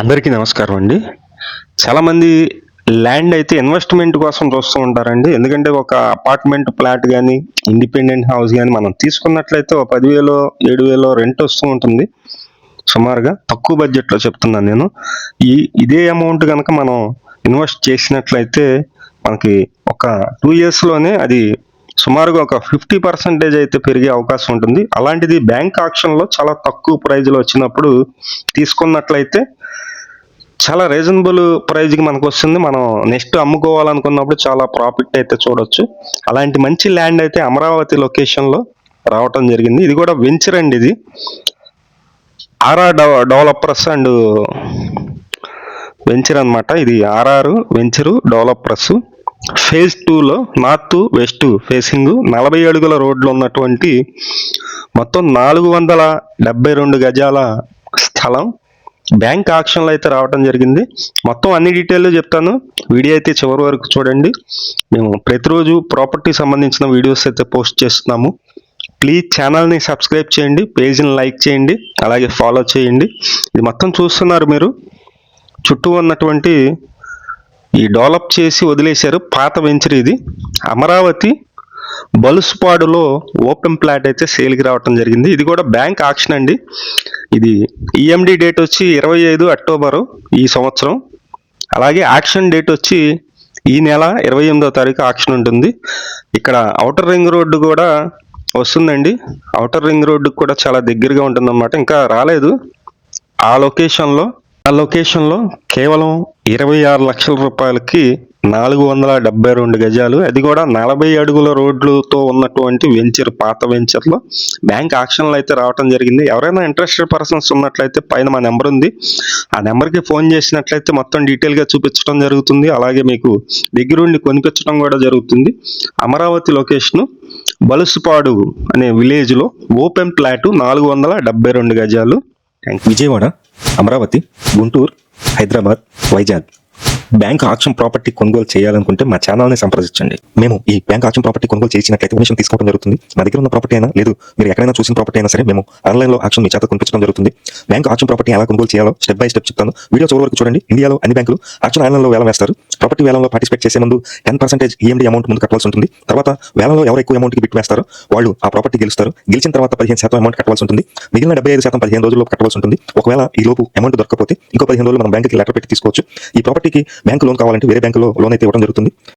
అందరికీ నమస్కారం అండి. చాలామంది ల్యాండ్ అయితే ఇన్వెస్ట్మెంట్ కోసం చూస్తూ ఉంటారండి. ఎందుకంటే ఒక అపార్ట్మెంట్ ప్లాట్ కానీ ఇండిపెండెంట్ హౌస్ కానీ మనం తీసుకున్నట్లయితే ఒక పదివేలో ఏడు వేలో రెంట్ వస్తూ ఉంటుంది. సుమారుగా తక్కువ బడ్జెట్లో చెప్తున్నాను నేను. ఈ ఇదే అమౌంట్ కనుక మనం ఇన్వెస్ట్ చేసినట్లయితే మనకి ఒక టూ ఇయర్స్లోనే అది సుమారుగా ఒక ఫిఫ్టీ పర్సెంటేజ్ అయితే పెరిగే అవకాశం ఉంటుంది. అలాంటిది బ్యాంక్ ఆక్షన్లో చాలా తక్కువ ప్రైజ్లో వచ్చినప్పుడు తీసుకున్నట్లయితే చాలా రీజనబుల్ ప్రైజ్కి మనకు వస్తుంది. మనం నెక్స్ట్ అమ్ముకోవాలనుకున్నప్పుడు చాలా ప్రాఫిట్ అయితే చూడొచ్చు. అలాంటి మంచి ల్యాండ్ అయితే అమరావతి లొకేషన్లో రావటం జరిగింది. ఇది కూడా వెంచర్ అండి ఇది. ఆర్ఆర్ డెవలపర్స్ అండ్ వెంచర్ అనమాట ఇది R R venture developers phase టూలో నార్త్ వెస్ట్ ఫేసింగ్ నలభై అడుగుల రోడ్లు ఉన్నటువంటి మొత్తం నాలుగు వందల డెబ్బై రెండు గజాల స్థలం బ్యాంక్ ఆక్షన్లు అయితే రావడం జరిగింది. మొత్తం అన్ని డీటెయిల్ చెప్తాను. వీడియో అయితే చివరి వరకు చూడండి. మేము ప్రతిరోజు ప్రాపర్టీ సంబంధించిన వీడియోస్ అయితే పోస్ట్ చేస్తున్నాము. ప్లీజ్ ఛానల్ని సబ్స్క్రైబ్ చేయండి. పేజీని లైక్ చేయండి. అలాగే ఫాలో చేయండి. ఇది మొత్తం చూస్తున్నారు మీరు. చుట్టూ ఉన్నటువంటి ఈ డెవలప్ చేసి వదిలేశారు. పాత వెంచర్ ఇది. అమరావతి బలుసుపాడులో ఓపెన్ ప్లాట్ అయితే సేల్కి రావటం జరిగింది. ఇది కూడా బ్యాంక్ ఆక్షన్ అండి. ఇది ఈఎండి డేట్ వచ్చి ఇరవై ఐదు అక్టోబరు ఈ సంవత్సరం. అలాగే యాక్షన్ డేట్ వచ్చి ఈ నెల ఇరవై ఎనిమిదో తారీఖు ఆక్షన్ ఉంటుంది. ఇక్కడ అవుటర్ రింగ్ రోడ్డు కూడా వస్తుందండి. అవుటర్ రింగ్ రోడ్డు కూడా చాలా దగ్గరగా ఉంటుందన్నమాట. ఇంకా రాలేదు. ఆ లొకేషన్లో ఆ లొకేషన్లో కేవలం ఇరవై ఆరు లక్షల రూపాయలకి నాలుగు వందల డెబ్బై రెండు గజాలు. అది కూడా నలభై అడుగుల రోడ్లతో ఉన్నటువంటి వెంచర్ పాత వెంచర్లో. బ్యాంక్ ఆక్షన్లు అయితే రావడం జరిగింది. ఎవరైనా ఇంట్రెస్టెడ్ పర్సన్స్ ఉన్నట్లయితే పైన మా నెంబర్ ఉంది. ఆ నెంబర్కి ఫోన్ చేసినట్లయితే మొత్తం డీటెయిల్గా చూపించడం జరుగుతుంది. అలాగే మీకు దగ్గరుండి కొనిపించడం కూడా జరుగుతుంది. అమరావతి లొకేషను బలుసుపాడు అనే విలేజ్లో ఓపెన్ ప్లాటు నాలుగు వందల డెబ్బై రెండు గజాలు. Thank Vijayawada Amaravati Guntur Hyderabad Vizag. Bank auction property కొనుగోలు చేయాలనుకుంటే మా ఛానల్ని సంప్రదించండి. మేము ఈ బ్యాంక్ ఆక్షన్ ప్రాపర్టీ కొనుగోలు చేసినట్లయితే కమిషన్ తీసుకోవడం జరుగుతుంది. మా దగ్గర ఉన్న ప్రాపర్టీ అయినా లేదు మీరు ఎక్కడైనా చూసిన ప్రాపర్టీ అయినా సరే మేము ఆన్లైన్లో ఆక్షన్ మీ చేత కొనిపించడం జరుగుతుంది. బ్యాంక్ ఆక్షన్ ప్రాపర్టీ ఎలా కొనుగోలు చేయాలో స్టెప్ బై స్టెప్ చెప్తాను. వీడియో చివరి వరకు చూడండి. ఇండియాలో అన్ని బ్యాంకులు ఆక్షన్ ఆన్లైన్లో వేలం వేస్తారు. ప్రాపర్టీ వేలంలో పార్టిసిపేట్ చేసే ముందు టెన్ పర్సెంటేజ్ ఈఎండి అమౌంట్ ముందు కట్టవలసి ఉంటుంది. తర్వాత వేలంలో ఎవరు ఎక్కువ అమౌంట్కి బిట్ వేస్తారో వాళ్ళు ఆ ప్రాపర్టీ గెలుస్తారు. గెలిచిన తర్వాత పదిహేను శాతం అమౌంట్ కట్టవలసి ఉంటుంది. మిగిలిన డెబ్బై ఐదు శాతం పదిహేను రోజుల్లో కట్టవలసి ఉంటుంది. ఒకవేళ ఈ లోపు అమౌంట్ దొరకకపోతే ఇంకో పదిహేను రోజులు మనం బ్యాంక్కి లెటర్ పెట్టి తీసుకోవచ్చు. ఈ ప్రాపర్టీకి బ్యాంక్ లోన్ కావాలంటే వేరే బ్యాంకులో లోన్ అయితే ఇవ్వడం జరుగుతుంది.